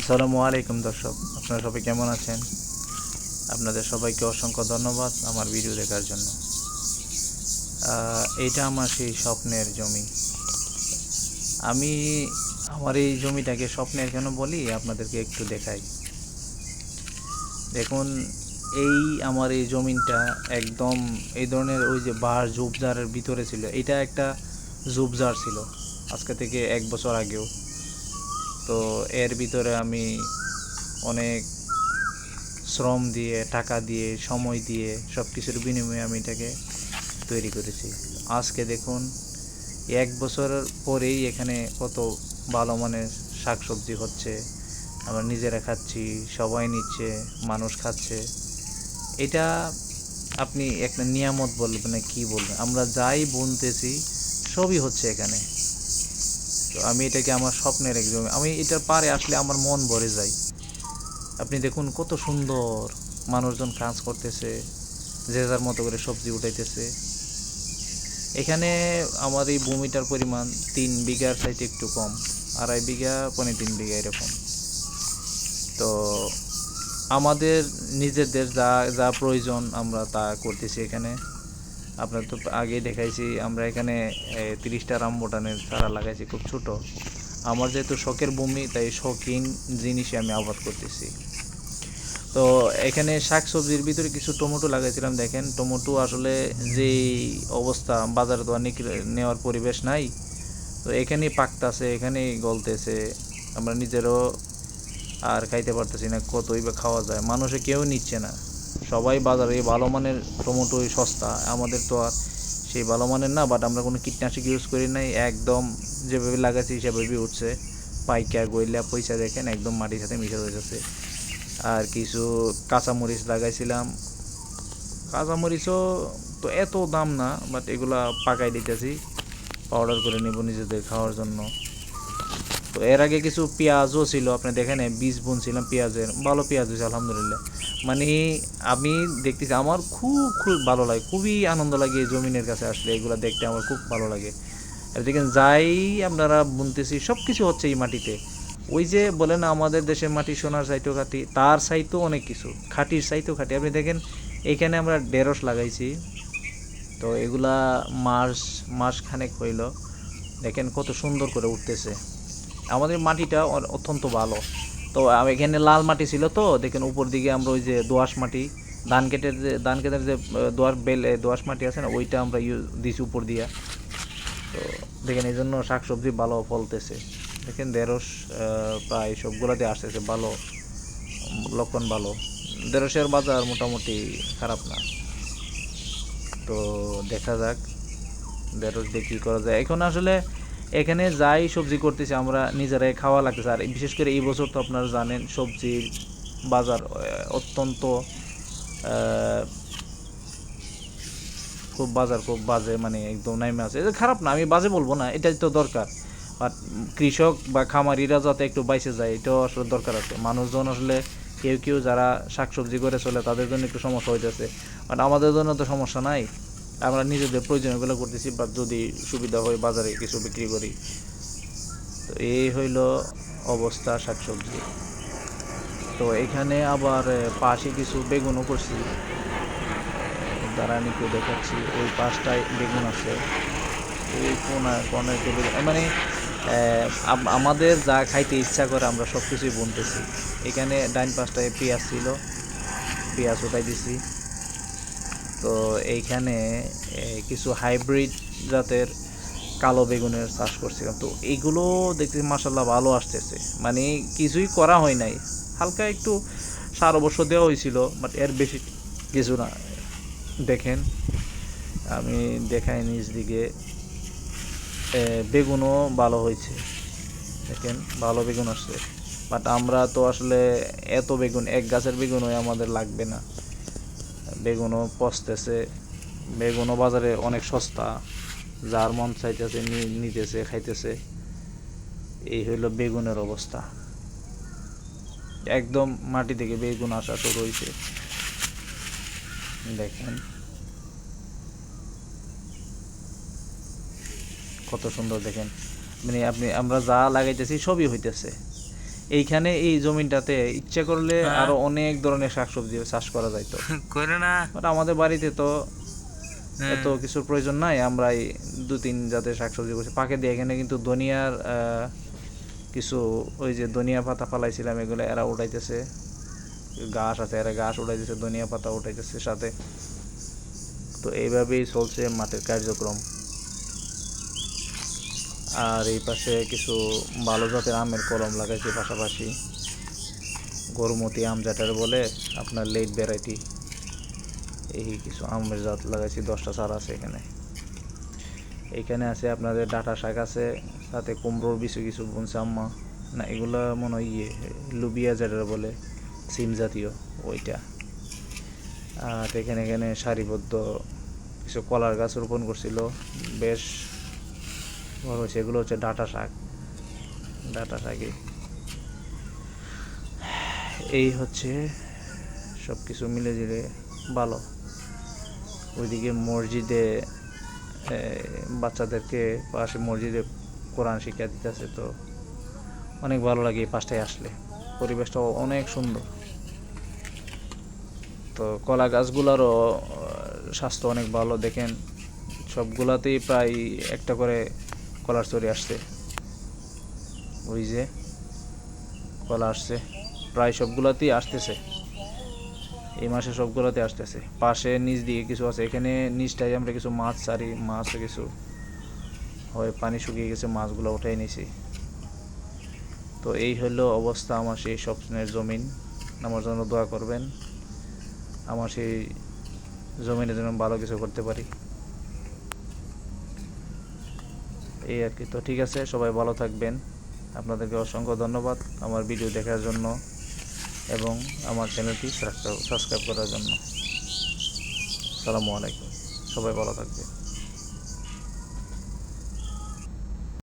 আসসালামু আলাইকুম দর্শক, আপনারা সবাই কেমন আছেন? আপনাদের সবাইকে অসংখ্য ধন্যবাদ আমার ভিডিও দেখার জন্য। এইটা আমার সেই স্বপ্নের জমি। আমি আমার এই জমিটাকে স্বপ্নের কেন বলি? আপনাদেরকে একটু দেখাই। দেখুন, এই আমার এই জমিনটা একদম এই ধরনের ওই যে বাহার ঝোপঝাড়ের ভিতরে ছিল, এটা একটা ঝোপঝাড় ছিল, আজকে থেকে এক বছর আগেও। তো এর ভিতরে আমি অনেক শ্রম দিয়ে, টাকা দিয়ে, সময় দিয়ে সব কিছুর বিনিময়ে আমি এটাকে তৈরি করেছি। আজকে দেখুন, এক বছর পরেই এখানে কত ভালো মানের শাকসবজি হচ্ছে, আমরা নিজেরা খাচ্ছি, সবাই নিচ্ছে, মানুষ খাচ্ছে। এটা আপনি একটা নিয়ামত বলবেন না কী বলবেন? আমরা যাই বুনতেছি, সবই হচ্ছে এখানে। তো আমি এটাকে আমার স্বপ্নের একদম আমি এটার পারে আসলে আমার মন ভরে যায়। আপনি দেখুন কত সুন্দর মানুষজন কাজ করতেছে, যে যার মতো করে সবজি উঠাইতেছে। এখানে আমার এই ভূমিটার পরিমাণ তিন বিঘার সাইতে একটু কম, আড়াই বিঘা পনেরো তিন বিঘা এরকম। তো আমাদের নিজেদের যা যা প্রয়োজন আমরা তা করতেছি এখানে। আপনার তো আগে দেখাইছি, আমরা এখানে তিরিশটা রাম রামবোটানের চারা লাগাইছি, খুব ছোট। আমার যেহেতু শখের ভূমি, তাই শখিন জিনিসই আমি আবাদ করতেছি। তো এখানে শাক সবজির ভিতরে কিছু টমেটো লাগাইছিলাম, দেখেন। টমেটো আসলে যেই অবস্থা, বাজারে তো অনেক নেওয়ার পরিবেশ নাই। তো এখানেই পাকতাছে, এখানেই গলতেছে। আমরা নিজেরও আর খাইতে পারতেছি না, কতই বা খাওয়া যায়। মানুষে কেউ নিচ্ছে না। সবাই বাজারে ভালো মানের টমেটোই সস্তা। আমাদের তো আর সেই ভালো মানের না বাট আমরা কোনো কীটনাশক ইউজ করি নাই। একদম যেভাবে লাগাচ্ছি সেভাবেই উঠছে। পাইকা গইলা পয়সা দেখেন, একদম মাটির সাথে মিশে যাচ্ছে আর কিছু কাঁচামরিচ লাগাইছিলাম। কাঁচামরিচও তো এত দাম না বাট এগুলা পাকাই দিতেছি। পাউডার করে নেব নিজেদের খাওয়ার জন্য। তো এর আগে কিছু পেঁয়াজও ছিল, আপনি দেখেন বীজ বুনছিলাম পেঁয়াজের, ভালো পেঁয়াজ হয়েছে, আলহামদুলিল্লাহ। মানে আমি দেখতেছি, আমার খুব খুব ভালো লাগে, খুবই আনন্দ লাগে এই জমিনের কাছে আসলে, এগুলো দেখতে আমার খুব ভালো লাগে। আর দেখেন, যাই আপনারা বুনতেছি সব কিছু হচ্ছে এই মাটিতে। ওই যে বলেন, আমাদের দেশের মাটি সোনার সাইটো খাটি, তার সাইতো অনেক কিছু, খাটির সাইতো খাটি। আপনি দেখেন, এখানে আমরা ঢেঁড়স লাগাইছি, তো এগুলা মাস মাস খানেক হইল। দেখেন কত সুন্দর করে উঠতেছে। আমাদের মাটিটা অত্যন্ত ভালো। তো এখানে লাল মাটি ছিল তো দেখেন উপর দিকে আমরা ওই যে দোআঁশ মাটি ধান কেটের যে ধান কেটের যে দোয়ার বেল এ, দোআঁশ মাটি আছে না ওইটা আমরা ইউজ দিছি উপর দিয়া। তো দেখেন এই জন্য শাকসবজি ভালো ফলতেছে। দেখেন ঢেঁড়স প্রায় সবগুলোতে আসতেছে ভালো লক্ষণ ভালো। ঢেঁড়সের বাজার মোটামুটি খারাপ না। তো দেখা যাক ঢেঁড়স দিয়ে কী করা যায়। এখন আসলে এখানে যাই সবজি করতেছি, আমরা নিজেরাই খাওয়া লাগতেছে। আর বিশেষ করে এই বছর তো আপনারা জানেন, সবজির বাজার অত্যন্ত খুব বাজার খুব বাজে মানে একদম নামে আছে। এটা খারাপ না, আমি বাজে বলব না, এটাই তো দরকার। বাট কৃষক বা খামারিরা যাতে একটু বাইসে যায়, এটাও আসলে দরকার আছে। মানুষজন আসলে কেউ কেউ যারা শাকসবজি করে চলে, তাদের জন্য একটু সমস্যা হইতেছে। বাট আমাদের জন্য তো সমস্যা নাই। আমরা নিজেদের প্রয়োজনীয়গুলো করতেছি, বা যদি সুবিধা হয় বাজারে কিছু বিক্রি করি। তো এই হইল অবস্থা শাকসবজি। তো এখানে আবার পাশে কিছু বেগুনও করছি। দাঁড়ান একটু দেখাচ্ছি। ওই পাশটায় বেগুন আছে। ওই কোনা মানে আমাদের যা খাইতে ইচ্ছা করে আমরা সব কিছুই বুনতেছি। এখানে ডাইন পাশটায় পেঁয়াজ ছিল। পেঁয়াজ উঠাই দিছি। তো এইখানে কিছু হাইব্রিড জাতের কালো বেগুনের চাষ করছিলাম। তো এইগুলো দেখতেছি মাসাল্লাহ ভালো আসতেছে। মানে কিছুই করা হয় নাই। হালকা একটু সার অবশ্য দেওয়া হয়েছিল বাট এর বেশি কিছু না। দেখেন, আমি দেখাই নিজ দিকে। বেগুনও ভালো হয়েছে। দেখেন, ভালো বেগুন আসছে। বাট আমরা তো আসলে এত বেগুন, এক গাছের বেগুনই আমাদের লাগবে না। বেগুনও পচতেছে। বেগুনও বাজারে অনেক সস্তা। যার মন চাইতেছে নিতেছে, খাইতেছে। এই হইল বেগুনের অবস্থা। একদম মাটি থেকে বেগুন আসা শুরু হয়েছে দেখেন। কত সুন্দর দেখেন। মানে আপনি, আমরা যা লাগাইতেছি সবই হইতেছে। এইখানে এই জমিনটাতে ইচ্ছা করলে হ্যাঁ। আরও অনেক ধরনের শাকসবজি চাষ করা যাইতো। করে না। বাট আমাদের বাড়িতে তো হ্যাঁ। এত কিছুর প্রয়োজন নাই আমরা এই দু তিন জাতের শাকসবজি করছি। পাকে দিয়ে এখানে কিন্তু ধনিয়ার আহ, কিছু ওই যে ধনিয়া পাতা ফালাইছিলাম এগুলো এরা উঠাইতেছে। ঘাস আছে এরা ঘাস উঠাইতেছে ধনিয়া পাতা উঠাইতেছে সাথে। তো এইভাবেই চলছে মাঠের কার্যক্রম। আর এই পাশে কিছু ভালো জাতের আমের কলম লাগাইছি পাশাপাশি। গরুমতি আম যেটার বলে আপনার লেট ভ্যারাইটি এই কিছু আমের জাত লাগাইছি, দশটা চারা আছে এখানে। এইখানে আছে আপনাদের ডাটা শাক আছে, সাথে কুমড়োর কিছু কিছু বুনছে আম্মা। না, এগুলো মনে হয় ইয়ে লুবিয়া যেটা বলে, সিম জাতীয় ওইটা। আর এখানে এখানে সারিবদ্ধ কিছু কলার গাছ রোপণ করছিল, বেশ হয়েছে এগুলো হচ্ছে ডাটা শাক। ডাটা শাকই এই হচ্ছে সব কিছু মিলে জিলে ভালো। ওইদিকে মসজিদে বাচ্চাদেরকে পাশে মসজিদে কোরআন শিক্ষা দিতেছে তো অনেক ভালো লাগে এই পাশটায় আসলে। পরিবেশটাও অনেক সুন্দর। তো কলা গাছগুলোরও স্বাস্থ্য অনেক ভালো। দেখেন সবগুলাতেই প্রায় একটা করে কলার চড়ি আসছে। ওই যে কলা আসছে। প্রায় সবগুলাতেই আসতেছে। এই মাসে সবগুলোতে আসতেছে। পাশে নিচ দিয়ে কিছু আছে। এখানে নিচটাই আমরা কিছু মাছ ছাড়ি মাছ কিছু হয়, পানি শুকিয়ে গেছে, মাছগুলো উঠাই নিছি। তো এই হলো অবস্থা আমার সেই স্বপ্নের জমিন। আমার জন্য দোয়া করবেন। আমার সেই জমিনের জন্য ভালো কিছু করতে পারি। এই আর কি। তো ঠিক আছে, সবাই ভালো থাকবেন। আপনাদেরকে অসংখ্য ধন্যবাদ আমার ভিডিও দেখার জন্য এবং আমার চ্যানেলটি সাবস্ক্রাইব করার জন্য। সালামু আলাইকুম। সবাই ভালো থাকবে